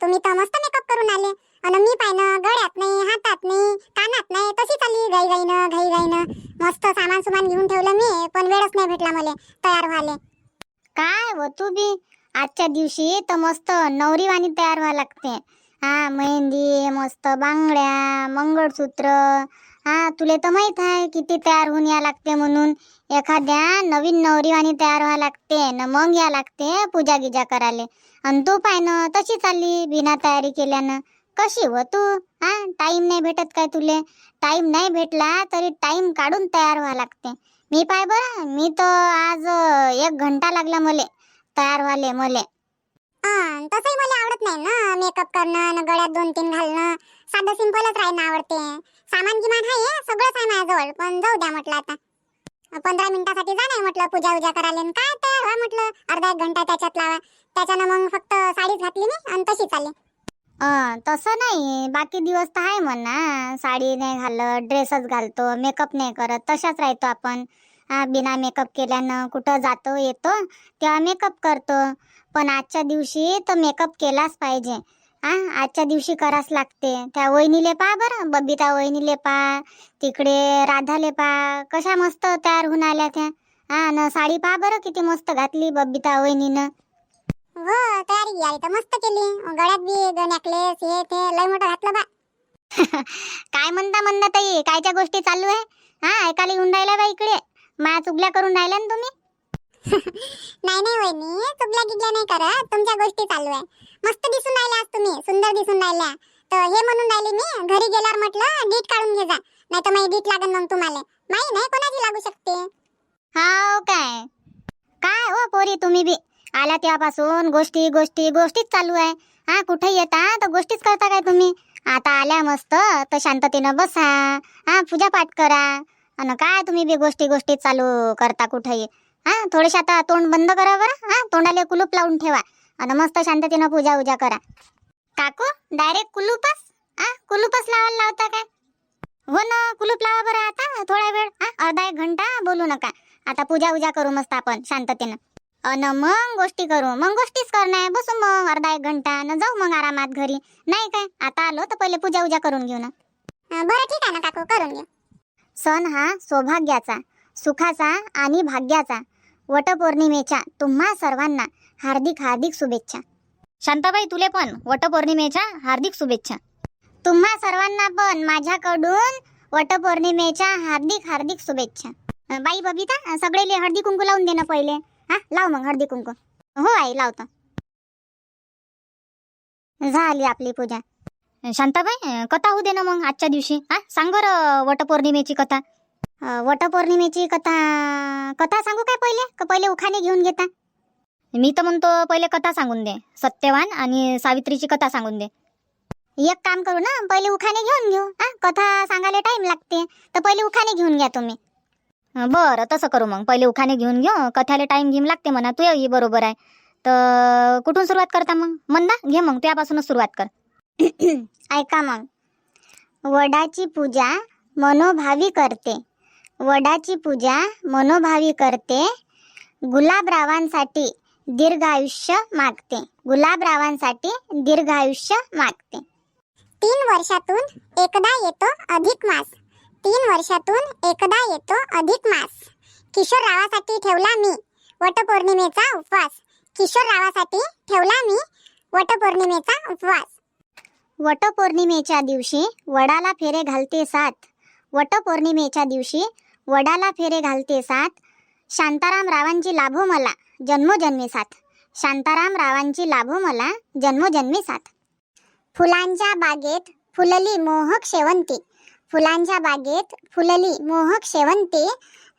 तुम्ही तर मस्त मेकअप करून आले. आणि मी पाहिनं गळ्यात नाही हातात नाही कानात नाही तशी चालली घाई घाईनं घाई घाईनं. मस्त सामान सुमान घेऊन ठेवलं मी पण वेळच नाही भेटला मला तयार व्हायला. काय हो तू बी? आजच्या दिवशी तर मस्त नवरीवाणी तयार व्हावं लागते. हा मेहंदी मस्त बांगड्या मंगळसूत्र हा तुले तर माहीत आहे किती तयार होऊन या लागते म्हणून. एखाद्या नवीन नवरीवाणी तयार व्हावं लागते न मग या लागते पूजा गिजा करायला. आणि तू पाय ना तशी चालली बिना तयारी केल्यानं. कशी हो तू? हा टाईम नाही भेटत काय तुले? टाईम नाही भेटला तरी टाईम काढून तयार व्हावं लागते. मी पाय बरं मी तर आज एक घंटा लागला मले. तयार व्हाले मले. तसंही मला आवडत नाही ना मेकअप करणं गळ्यात दोन तीन घालणं. साधं सिंपलच राहणं आवडते. सामान गिमान आहे सगळंच आहे माझ्याजवळ. पण जाऊ द्या म्हटलं आता. पंधरा मिनिटासाठी जा नाही म्हटलं पूजा उजा करायला. काय तयार व्हा म्हटलं अर्धा एक घंटा त्याच्यात लावा. त्याच्यानं मग फक्त साडीच घातली मी आणि तशी चालली. तसं नाही. बाकी दिवस तर आहे म्हणा. साडी नाही घालत ड्रेसच घालतो मेकअप नाही करत. तशाच राहतो आपण. बिना मेकअप केल्यानं कुठं जातो येतो तेव्हा मेकअप करतो. पण आजच्या दिवशी तर मेकअप केलाच पाहिजे. हा आजच्या दिवशी करावंच लागते. त्या वहिनीले पा बरं बबिता वहिनीले पा तिकडे राधाले पा. कशा मस्त तयार होऊन आल्या त्या. हा न साडी पा बरं किती मस्त घातली बबिता वहिनीनं. हो तयारी केली तर मस्त केली. गळ्यात बी नेकलेस हे ते लय मोठं घातलं बा. काय म्हणता म्हणता ताई? कायच्या गोष्टी चालू आहे? हा ऐकायला येऊन राहिल्या बा इकडे. मा चुगल्या करून राहिल्या ना तुम्ही? नाही नाही वहिनी चुगल्या गिगल्या नाही करत. तुमच्या गोष्टी चालू आहे. मस्त दिसून राहिल्या आज तुम्ही. सुंदर दिसून राहिल्या. तर हे म्हणून राहिले मी घरी गेल्यावर म्हटलं डीट काढून घे जा. नाही तर माझी डीट लागेल मग तुम्हाला. माही नाही कोणाची लागू शकते? हाव काय? काय हो पोरी तुम्ही बी? आल्या तेव्हापासून गोष्टी गोष्टी गोष्टीच चालू आहे. हा कुठे येता तर गोष्टीच करता काय तुम्ही? आता आल्या मस्त तर शांततेनं बसा. हा पूजापाठ करा. आणि काय तुम्ही बी गोष्टी गोष्टी चालू करता कुठेही? हा थोडेसे आता तोंड बंद करा बरं. हा तोंडाला कुलूप लावून ठेवा. आणि मस्त शांततेनं पूजा उजा करा. काकू डायरेक्ट कुलूपच? हा कुलूपच लावायला लावता काय? हो ना कुलूप लावा बरं आता थोडा वेळ. हा अर्धा एक घंटा बोलू नका. आता पूजा उजा करू मस्त आपण शांततेनं. अन मग गोष्टी करू. मग गोष्टीच करणार. बसू मग अर्धा एक घंटा. न जाऊ मग आरामात घरी. नाही काय? आता आलो तर पहिले पूजा उजा करून घेऊ ना. बरं ठीक आहे ना काकू करून घे सण हा सौभाग्याचा सुखाचा आणि भाग्याचा. वटपौर्णिमेच्या तुम्हा सर्वांना हार्दिक हार्दिक शुभेच्छा. शांताबाई तुले पण वटपौर्णिमेच्या हार्दिक शुभेच्छा. तुम्हा सर्वांना पण माझ्याकडून वटपौर्णिमेच्या हार्दिक हार्दिक शुभेच्छा. अं, बाई बबिता सगळेले हळदी कुंकू लावून दे ना पहिले. हा लाव मग हळदी कुंकू. हो आई लावतो. झाली आपली पूजा. शांताबाई अं, कथा होऊ दे ना मग आजच्या दिवशी. हा सांग बरं वटपौर्णिमेची कथा. वटपौर्णिमेची कथा कथा सांगू काय पहिले? का पहिले उखाणे घेऊन घेता? मी तर म्हणतो पहिले कथा सांगून दे सत्यवान आणि सावित्रीची कथा सांगून दे. एक काम करू ना पहिले उखाणे घेऊन घेऊ. हा कथा सांगायला टाइम लागते तर पहिले उखाणे घेऊन घ्या तुम्ही. बरं तसं करू मग. पहिले उखाणे घेऊन घेऊ कथाला टाइम घेऊन लागते म्हणा तू ही बरोबर आहे. तर कुठून सुरुवात करता मग? मंदा घे मग त्यापासूनच सुरुवात कर. ऐका मग. वडाची पूजा मनोभावी करते. वडाची पूजा मनोभावी करते. गुलाबरावांसाठी दीर्घ आयुष्य मागते. गुलाबरावांसाठी दीर्घायुष्य मागते. तीन वर्षातून एकदा येतो अधिक मास. तीन वर्षातून एकदा येतो अधिक मास. किशोर रावासाठी ठेवला मी वटपौर्णिमेचा उपवास. किशोर रावासाठी ठेवला मी वटपौर्णिमेचा उपवास. वटपौर्णिमेच्या दिवशी वडाला फेरे घालते सात. वटपौर्णिमेच्या दिवशी वडाला फेरे घालते साथ शांताराम रावांची लाभो मला जन्मोजन्मी साथ शांताराम रावांची लाभो मला जन्मोजन्मी साथ फुलांच्या बागेत फुलली मोहक शेवंती. फुलांच्या बागेत फुलली मोहक शेवंती.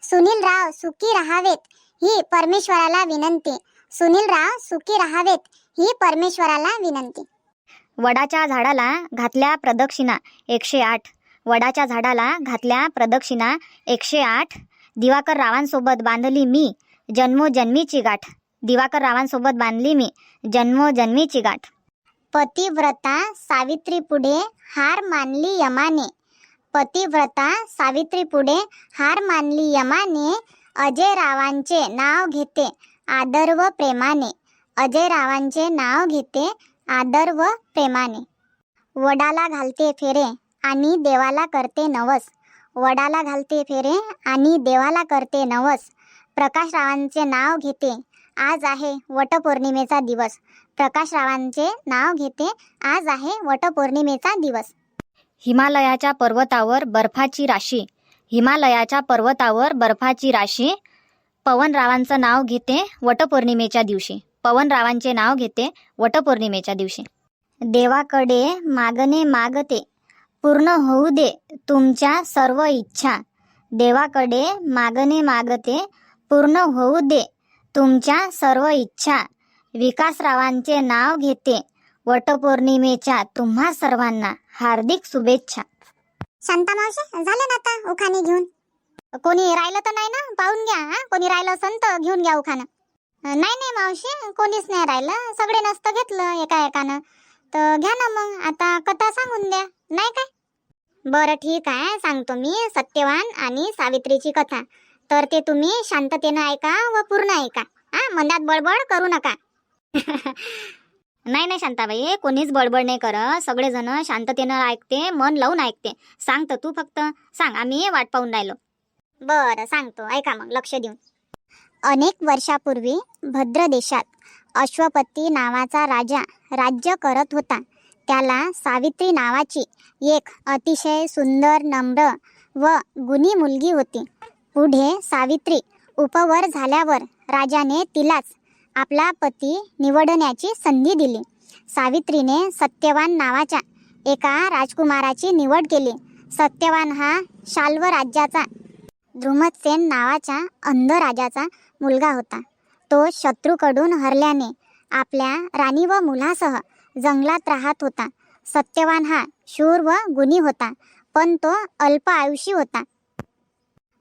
सुनील राव सुखी राहावेत ही परमेश्वराला विनंती. सुनील राव सुखी राहावेत ही परमेश्वराला विनंती. वडाच्या झाडाला घातल्या प्रदक्षिणा एकशे आठ. वडाच्या झाडाला घातल्या प्रदक्षिणा एकशे आठ. दिवाकर रावांसोबत बांधली मी जन्मोजन्मीची गाठ. दिवाकर रावांसोबत बांधली मी जन्मोजन्मीची गाठ. पतिव्रता सावित्री पुढे हार मानली यमाने. पतिव्रता सावित्री पुढे हार मानली यमाने. अजय रावांचे नाव घेते आदर व प्रेमाने. अजय रावांचे नाव घेते आदर व प्रेमाने. वडाला घालते फेरे आणि देवाला करते नवस. वडाला घालते फेरे आणि देवाला करते नवस. प्रकाशरावांचे नाव घेते. आज आहे वटपौर्णिमेचा दिवस. प्रकाशरावांचे नाव घेते. आज आहे वटपौर्णिमेचा दिवस. हिमालयाच्या पर्वतावर बर्फाची राशी. हिमालयाच्या पर्वतावर बर्फाची राशी. पवनरावांचं नाव घेते वटपौर्णिमेच्या दिवशी. पवनरावांचे नाव घेते वटपौर्णिमेच्या दिवशी. देवाकडे मागणे मागते. पूर्ण होऊ दे तुमच्या सर्व इच्छा. देवाकडे मागणे मागते पूर्ण होऊ दे तुमच्या सर्व इच्छा. विकासरावांचे नाव घेते वटपौर्णिमेच्या तुम्हा सर्वांना हार्दिक शुभेच्छा. शांता मावशी झाले ना आता उखाणे घेऊन? कोणी राहिलं तर नाही ना? पाहून घ्या हा? कोणी राहिलं असेल तर घेऊन घ्या उखाणं. नाही नाही मावशी कोणीच नाही राहिलं. सगळे नसतं घेतलं एका एकानं. तर घ्या ना मग आता कथा सांगून द्या नाही काय? बरं ठीक आहे सांगतो मी सत्यवान आणि सावित्रीची कथा. तर ते तुम्ही शांततेनं ऐका व पूर्ण ऐका. हा मनात बडबड करू नका. नाही नाही शांताबाई कोणीच बडबड नाही करत. सगळेजण शांततेनं ऐकते मन लावून ऐकते. सांगतो तू फक्त. सांग आम्ही वाट पाहून राहिलो. बरं सांगतो. ऐका मग लक्ष देऊन. अनेक वर्षापूर्वी भद्र देशात अश्वपती नावाचा राजा राज्य करत होता. त्याला सावित्री नावाची एक अतिशय सुंदर नम्र व गुणी मुलगी होती. पुढे सावित्री उपवर झाल्यावर राजाने तिलाच आपला पती निवडण्याची संधी दिली. सावित्रीने सत्यवान नावाच्या एका राजकुमाराची निवड केली. सत्यवान हा शाल्व राज्याचा ध्रुमतसेन नावाच्या अंध राजाचा मुलगा होता. तो शत्रूकडून हरल्याने आपल्या राणी व मुलासह जंगलात राहत होता. सत्यवान हा शूर व गुणी होता पण तो अल्प आयुषी होता.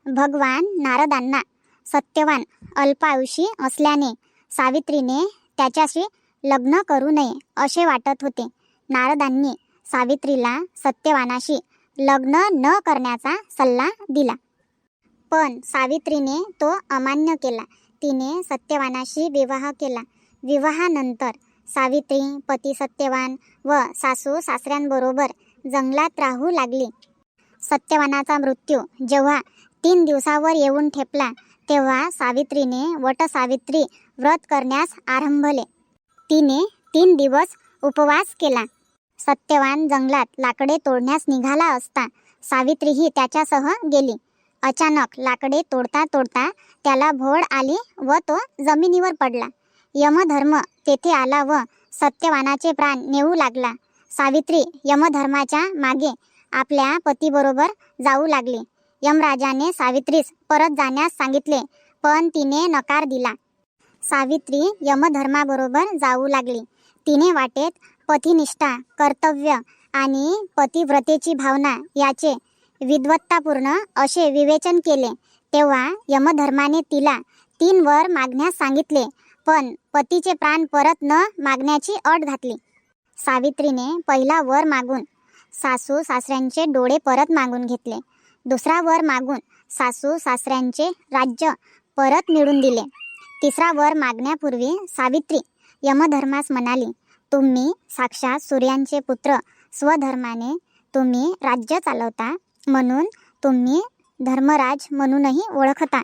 भगवान नारदांना सत्यवान अल्प आयुषी असल्याने सावित्रीने त्याच्याशी लग्न करू नये असे वाटत होते. नारदांनी सावित्रीला सत्यवानाशी लग्न न करण्याचा सल्ला दिला. पण सावित्रीने तो अमान्य केला. तिने सत्यवानाशी विवाह केला. विवाहानंतर सावित्री पती सत्यवान व सासू सासऱ्यांबरोबर जंगलात राहू लागली. सत्यवानाचा मृत्यू जेव्हा तीन दिवसावर येऊन ठेपला तेव्हा सावित्रीने वटसावित्री व्रत करण्यास आरंभले. तिने तीन दिवस उपवास केला. सत्यवान जंगलात लाकडे तोडण्यास निघाला असता सावित्रीही त्याच्यासह गेली. अचानक लाकडे तोडता तोडता त्याला भोड आली व तो जमिनीवर पडला. यमधर्म तेथे आला व सत्यवानाचे प्राण नेऊ लागला. सावित्री यमधर्माच्या मागे आपल्या पतीबरोबर जाऊ लागली. यमराजाने सावित्रीस परत जाण्यास सांगितले पण तिने नकार दिला. सावित्री यमधर्माबरोबर जाऊ लागली. तिने वाटेत पतिनिष्ठा कर्तव्य आणि पतिव्रतेची भावना याचे विद्वत्तापूर्ण असे विवेचन केले. तेव्हा यमधर्माने तिला तीन वर मागण्यास सांगितले पण पतीचे प्राण परत न मागण्याची अट घातली. सावित्रीने पहिला वर मागून सासू सासऱ्यांचे डोळे परत मागून घेतले. दुसरा वर मागून सासू सासऱ्यांचे राज्य परत मिळून दिले. तिसरा वर मागण्यापूर्वी सावित्री यमधर्मास म्हणाली तुम्ही साक्षात सूर्यांचे पुत्र स्वधर्माने तुम्ही राज्य चालवता म्हणून तुम्ही धर्मराज म्हणूनही ओळखता.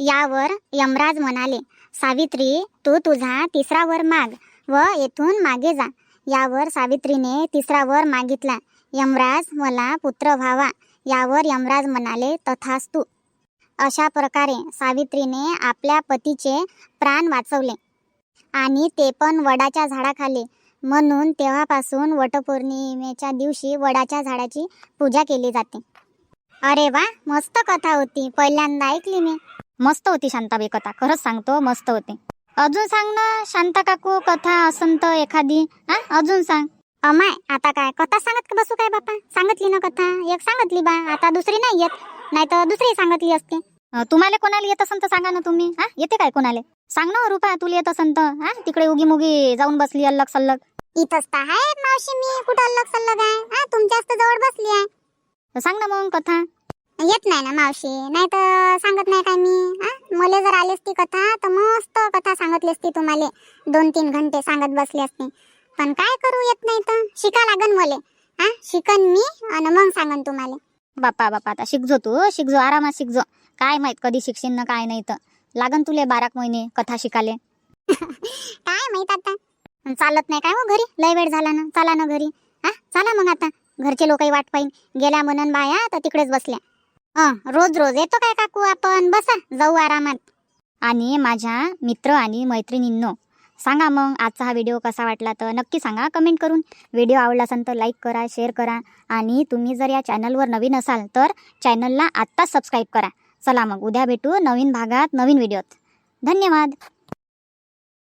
यावर यमराज म्हणाले सावित्री तू तुझा तिसरा वर माग व येथून मागे जा. यावर सावित्रीने तिसरा वर मागितला. यमराज मला पुत्र व्हावा. यावर यमराज म्हणाले तथास्तू. अशा प्रकारे सावित्रीने आपल्या पतीचे प्राण वाचवले आणि ते पण वडाच्या झाडाखाली म्हणून तेव्हापासून वटपौर्णिमेच्या दिवशी वडाच्या झाडाची पूजा केली जाते. अरे वा मस्त कथा होती. पहिल्यांदा ऐकली मी. मस्त होती शांताबाई कथा. खरंच सांगतो मस्त होती. अजून सांग ना शांता काकू कथा असन तर एखादी. हा अजून सांग. अमाय आता काय? कथा सांगत बसू काय बापा सांगितली ना कथा. एक सांगितली बा. आता दुसरी नाही येत. नाही तर दुसरी सांगितली असते. तुम्हाला कोणाला येत असेल तर सांगा ना तुम्ही. हा येते काय कोणाला? सांग ना रुपा तुला येत असन तर. हा तिकडे उगी मुगी जाऊन बसली अल्लग सल्लग इथंच तर आहे मावशी मी कुठं अल्लग सल्लग आहे? हा तुमच्याच तर जवळ बसली आहे. तर सांग ना मग कथा. येत नाही ना मावशी नाही तर सांगत नाही काय मी हा? मला जर आली असती कथा तर मस्त कथा सांगितली असती तुम्हाला. दोन तीन घंटे सांगत बसली असती. पण काय करू येत नाही तर. शिका लागन मले हा? शिकन मी आणि मग सांगन तुम्हाला. बापा बापा आता शिकजो तू शिकजो आरामात शिकजो. काय माहीत कधी शिकशील ना काय नाही तर. लागन तुले बाराक महिने कथा शिकाले. काय माहीत आता? अन चालत नाही काय हो घरी? लय वेळ झाला ना. चला ना घरी. हा? चला मग आता. घरचे लोकही वाट पाहिन. गेल्या म्हणून बाया तर तिकडेच बसल्या. अं, रोज रोज येतो काय काकू आपण? बसा जाऊ आरामात. आणि माझ्या मित्र आणि मैत्रिणींनो सांगा मग आजचा हा व्हिडिओ कसा वाटला तर नक्की सांगा. कमेंट करून. व्हिडिओ आवडला असेल तर लाईक करा शेअर करा. आणि तुम्ही जर या चॅनलवर नवीन असाल तर चॅनलला आत्ताच सबस्क्राईब करा. चला मग उद्या भेटू नवीन भागात नवीन व्हिडिओत. धन्यवाद.